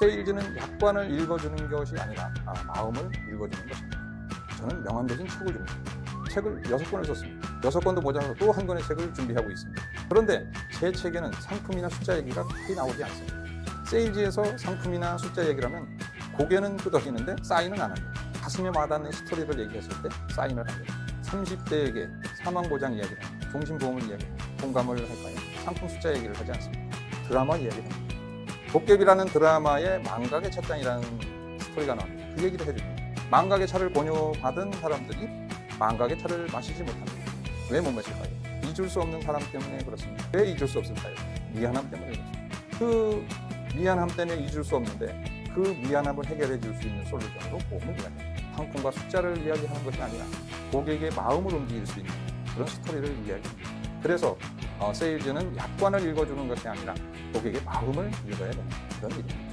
세일즈는 약관을 읽어주는 것이 아니라 아, 마음을 읽어주는 것입니다. 저는 명함 대신 책을 줍니다. 책을 여섯 권을 썼습니다. 여섯 권도 모자라서 또 한 권의 책을 준비하고 있습니다. 그런데 제 책에는 상품이나 숫자 얘기가 거의 나오지 않습니다. 세일즈에서 상품이나 숫자 얘기를 하면 고개는 끄덕이는데 사인은 안 합니다. 가슴에 와닿는 스토리를 얘기했을 때 사인을 합니다. 30대에게 사망보장 이야기를. 종신보험을 이야기합니다. 공감을 할까요? 상품 숫자 얘기를 하지 않습니다. 드라마 이야기를 합니다. 도깨비라는 드라마의 망각의 찻잔이라는 스토리가 나옵니다. 그 얘기를 해줍니다. 망각의 차를 권유받은 사람들이 망각의 차를 마시지 못합니다. 왜 못 마실까요? 잊을 수 없는 사람 때문에 그렇습니다. 왜 잊을 수 없을까요? 미안함 때문에 그렇습니다. 그 미안함 때문에 잊을 수 없는데 그 미안함을 해결해 줄 수 있는 솔루션으로 보험을 이야기합니다. 상품과 숫자를 이야기하는 것이 아니라 고객의 마음을 움직일 수 있는 그런 스토리를 이야기합니다. 그래서 어, 세일즈는 약관을 읽어주는 것이 아니라 고객의 마음을 읽어야 되는 그런 일입니다.